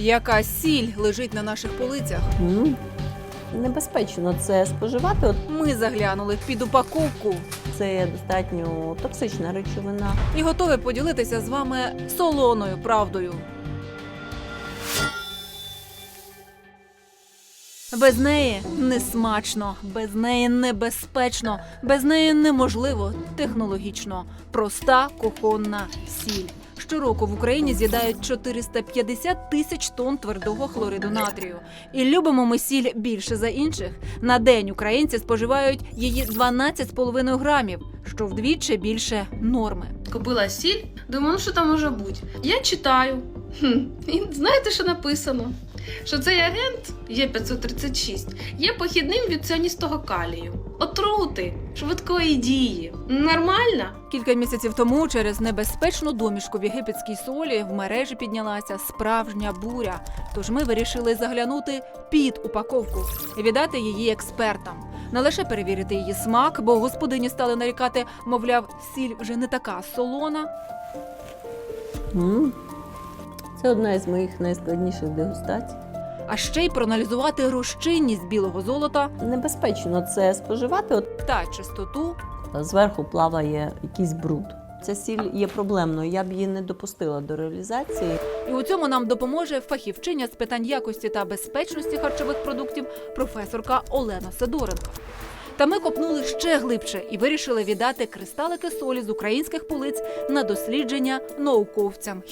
Яка сіль лежить на наших полицях? М, Небезпечно це споживати. От Ми заглянули під упаковку це достатньо токсична речовина. і готові поділитися з вами солоною правдою. Без неї не смачно, без неї небезпечно, без неї неможливо технологічно. Проста кухонна сіль. Щороку в Україні з'їдають 450 тисяч тонн твердого хлориду натрію. І любимо ми сіль більше за інших. На день українці споживають її 12,5 грамів, що вдвічі більше норми. Купила сіль, думаю, ну що там може бути. Я читаю. І знаєте, що написано? Що цей агент Є536 є похідним від ціаністого калію, отрути, швидкої дії. Нормально? Кілька місяців тому через небезпечну домішку в єгипетській солі в мережі піднялася справжня буря. Тож ми вирішили заглянути під упаковку і віддати її експертам. Не лише перевірити її смак, бо господині стали нарікати, мовляв, сіль вже не така солона. Це одна із моїх найскладніших дегустацій. А ще й проаналізувати розчинність білого золота Небезпечно це споживати. От та чистоту. зверху плаває якийсь бруд. Ця сіль є проблемною. Я б її не допустила до реалізації. І у цьому нам допоможе фахівчиня з питань якості та безпечності харчових продуктів професорка Олена Сидоренко. Та ми копнули ще глибше і вирішили віддати кристалики солі з українських полиць на дослідження науковцям,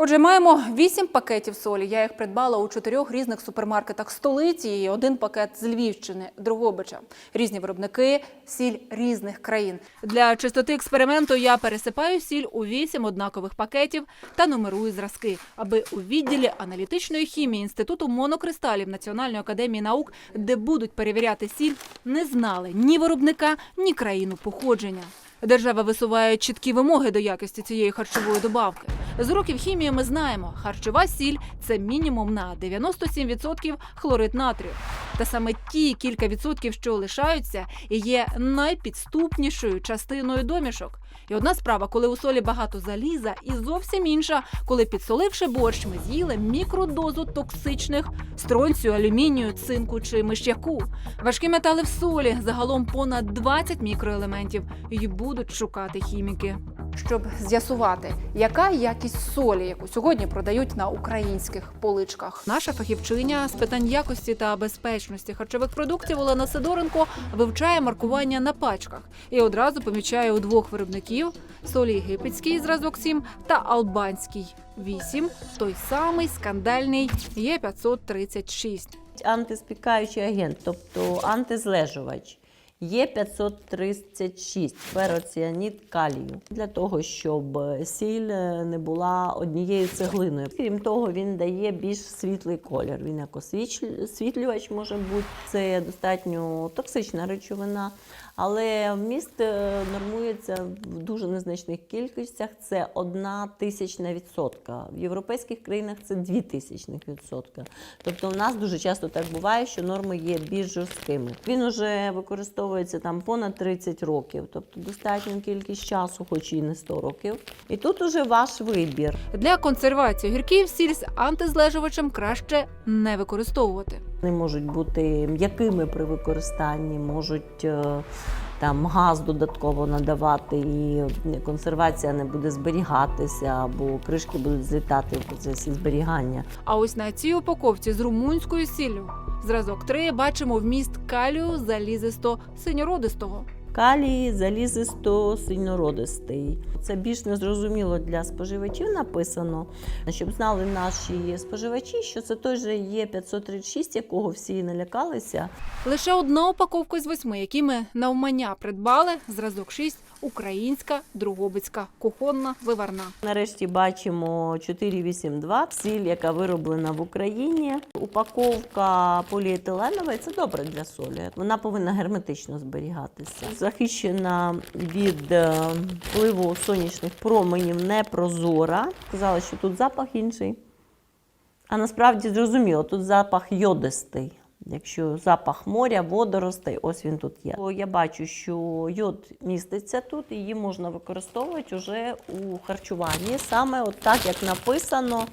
Отже, маємо вісім пакетів солі. Я їх придбала у чотирьох різних супермаркетах столиці. І один пакет з Львівщини, Дрогобича. Різні виробники, сіль різних країн. Для чистоти експерименту я пересипаю сіль у вісім однакових пакетів та нумерую зразки, аби у відділі аналітичної хімії інституту монокристалів Національної академії наук, де будуть перевіряти сіль, не знали ні виробника, ні країну походження. Держава висуває чіткі вимоги до якості цієї харчової добавки. З років хімії ми знаємо, харчова сіль це мінімум на 97% хлорид натрію. Та саме ті кілька відсотків, що лишаються, є найпідступнішою частиною домішок. І одна справа, коли у солі багато заліза, і зовсім інша, коли підсоливши борщ, ми з'їли мікродозу токсичних стронцію, алюмінію, цинку чи миш'яку. Важкі метали в солі загалом понад 20 мікроелементів і будуть шукати хіміки. Щоб з'ясувати, яка якість солі, яку сьогодні продають на українських поличках. Наша фахівчиня з питань якості та безпечності харчових продуктів Олена Сидоренко вивчає маркування на пачках і одразу помічає у двох виробників солі єгипетський зразок 7 та албанський 8, той самий скандальний Є536. Антиспікаючий агент, тобто антизлежувач. Є 536 фероціанід калію для того, щоб сіль е, не була однією цеглиною. Крім того, він дає більш світлий колір. Він як освітлювач може бути. Це достатньо токсична речовина, але вміст е, нормується в дуже незначних кількостях. Це одна тисячна відсотка. В європейських країнах це дві тисячних відсотка. Тобто, у нас дуже часто так буває, що норми є більш жорсткими. Він уже використовується там понад 30 років, тобто достатню кількість часу, хоч і не 100 років. І тут уже ваш вибір. Для консервації огірків сіль з антизлежувачем краще не використовувати. Вони можуть бути м'якими при використанні, можуть е, там газ додатково надавати, і консервація не буде зберігатися, або кришки будуть злітати в процесі зберігання. А ось на цій упаковці з румунською сіллю зразок 3 бачимо вміст калію залізисто синьородистого. Калій залізисто синьородистий. Це більш незрозуміло для споживачів написано, щоб знали наші споживачі, що це той же є 536, якого всі налякалися. Лише одна упаковка з восьми, які ми навмання придбали. Зразок 6 українська, другобицька, кухонна, виварна. Нарешті бачимо 482, сіль, яка вироблена в Україні. Упаковка поліетиленова, і це добре для солі. Вона повинна герметично зберігатися. Захищена від е, впливу сонячних променів, не прозора. Сказали, що тут запах інший. А насправді зрозуміло, тут запах йодистий. Якщо запах моря, водоростей, ось він тут є. Я бачу, що йод міститься тут, і її можна використовувати вже у харчуванні, саме от так, як написано,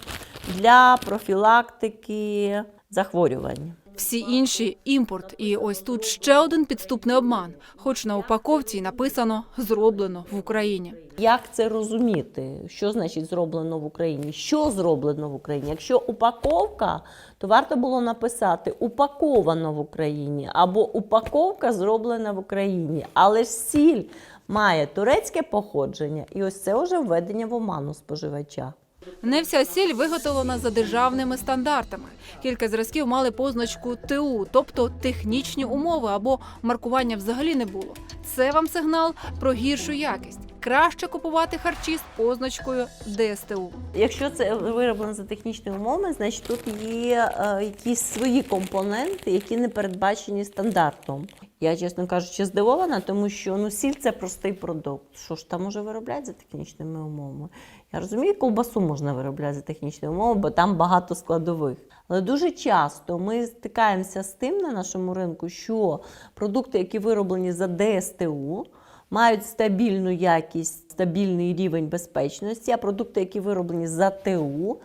для профілактики захворювань. Всі інші імпорт. І ось тут ще один підступний обман. Хоч на упаковці написано зроблено в Україні. Як це розуміти? Що значить зроблено в Україні? Що зроблено в Україні? Якщо упаковка, то варто було написати упаковано в Україні або упаковка зроблена в Україні. Але ж сіль має турецьке походження, і ось це вже введення в оману споживача. Не вся сіль виготовлена за державними стандартами. Кілька зразків мали позначку ТУ, тобто технічні умови або маркування взагалі не було. Це вам сигнал про гіршу якість. Краще купувати харчі з позначкою ДСТУ. Якщо це вироблено за технічними умовами, значить тут є е, якісь свої компоненти, які не передбачені стандартом. Я, чесно кажучи, здивована, тому що ну, сіль це простий продукт. Що ж там може виробляти за технічними умовами? Я розумію, ковбасу можна виробляти за технічними умовами, бо там багато складових. Але дуже часто ми стикаємося з тим на нашому ринку, що продукти, які вироблені за ДСТУ, мають стабільну якість, стабільний рівень безпечності, а продукти, які вироблені за ТУ,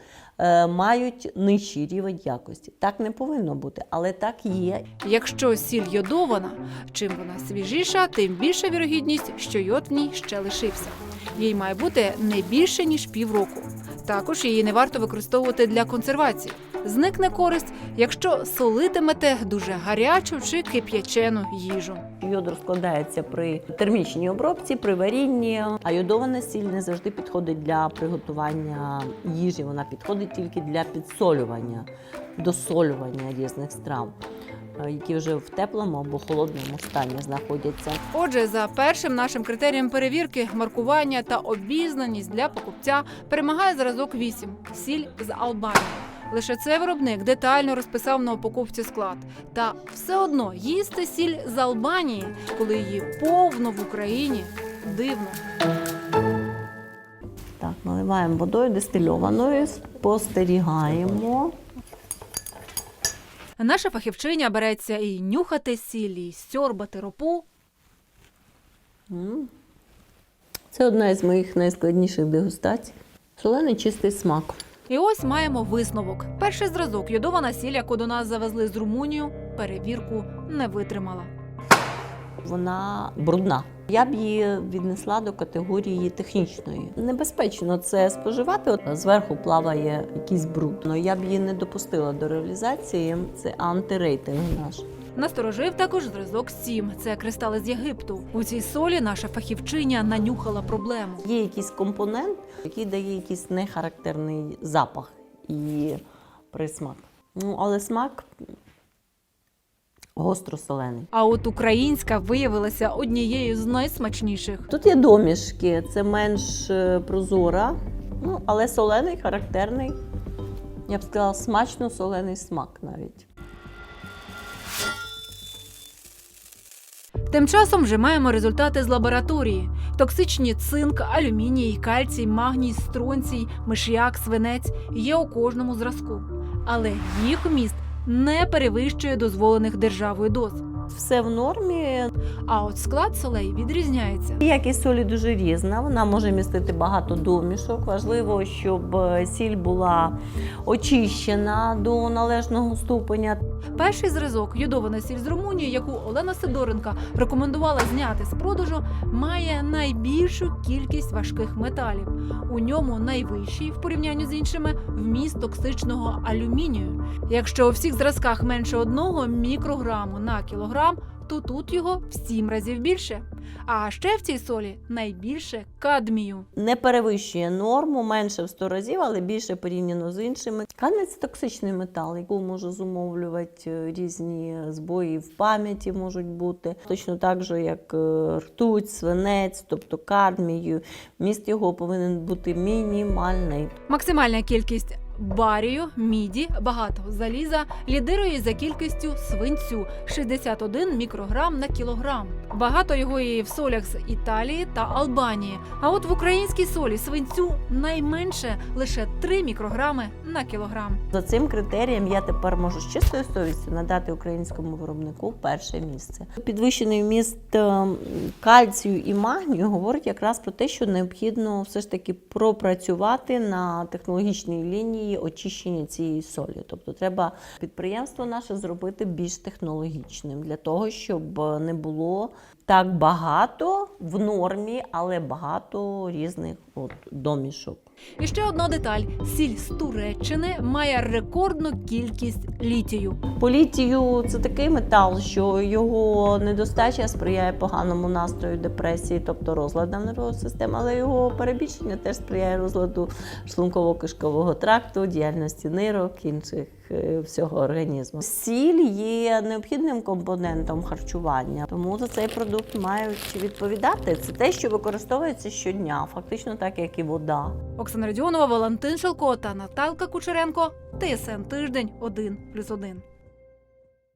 мають нижчий рівень якості. Так не повинно бути, але так є. Якщо сіль йодована, чим вона свіжіша, тим більша вірогідність, що йод в ній ще лишився. Їй має бути не більше ніж півроку. Також її не варто використовувати для консервації. Зникне користь, якщо солитимете дуже гарячу чи кип'ячену їжу. Йод розкладається при термічній обробці, при варінні, а йодована сіль не завжди підходить для приготування їжі. Вона підходить тільки для підсолювання, досолювання різних страв, які вже в теплому або холодному стані знаходяться. Отже, за першим нашим критерієм перевірки маркування та обізнаність для покупця перемагає зразок 8 – сіль з Албанії. Лише цей виробник детально розписав на упаковці склад. Та все одно їсти сіль з Албанії, коли її повно в Україні, дивно. Так, наливаємо водою дистильованою, спостерігаємо. Наша фахівчиня береться і нюхати сіль, і сьорбати ропу. Це одна із моїх найскладніших дегустацій. Солений чистий смак. І ось маємо висновок. Перший зразок йодована сіль, яку до нас завезли з Румунію, перевірку не витримала. Вона брудна. Я б її віднесла до категорії технічної. Небезпечно це споживати. От зверху плаває якийсь бруд. Но я б її не допустила до реалізації. Це антирейтинг наш. Насторожив також зразок 7. Це кристали з Єгипту. У цій солі наша фахівчиня нанюхала проблему. Є якийсь компонент, який дає якийсь нехарактерний запах і присмак. Ну, але смак гостро-солений. А от українська виявилася однією з найсмачніших. Тут є домішки, це менш е, прозора, ну, але солений, характерний. Я б сказала, смачно солений смак навіть. Тим часом вже маємо результати з лабораторії: токсичні цинк, алюміній, кальцій, магній, стронцій, миш'як, свинець є у кожному зразку. Але їх вміст не перевищує дозволених державою доз. Все в нормі. А от склад солей відрізняється. Якість солі дуже різна. Вона може містити багато домішок. Важливо, щоб е, сіль була очищена до належного ступеня. Перший зразок йодована сіль з Румунії, яку Олена Сидоренка рекомендувала зняти з продажу, має найбільшу кількість важких металів. У ньому найвищий в порівнянні з іншими вміст токсичного алюмінію. Якщо у всіх зразках менше одного мікрограму на кілограм, то тут його в сім разів більше. А ще в цій солі найбільше кадмію. Не перевищує норму, менше в 100 разів, але більше порівняно з іншими. Кадмій – це токсичний метал, який може зумовлювати е, різні збої в пам'яті можуть бути. Точно так же, як е, ртуть, свинець, тобто кадмію. Міст його повинен бути мінімальний. Максимальна кількість барію, міді, багато заліза, лідирує за кількістю свинцю 61 мікрограм на кілограм. Багато його є в солях з Італії та Албанії. А от в українській солі свинцю найменше лише 3 мікрограми на кілограм. За цим критерієм я тепер можу з чистою совістю надати українському виробнику перше місце. Підвищений вміст е, кальцію і магнію говорить якраз про те, що необхідно все ж таки пропрацювати на технологічній лінії очищення цієї солі. Тобто треба підприємство наше зробити більш технологічним для того, щоб не було так багато в нормі, але багато різних от домішок. І ще одна деталь: сіль з Туреччини має рекордну кількість літію. Політію це такий метал, що його недостача сприяє поганому настрою, депресії, тобто розладам нервової системи, але його перебільшення теж сприяє розладу шлунково-кишкового тракту, діяльності нирок, інших всього організму. Сіль є необхідним компонентом харчування, тому за цей продукт мають відповідати. Це те, що використовується щодня, фактично так як і вода. Оксана Радіонова, Валентин Шелко та Наталка Кучеренко. ТСН тиждень 1+,1.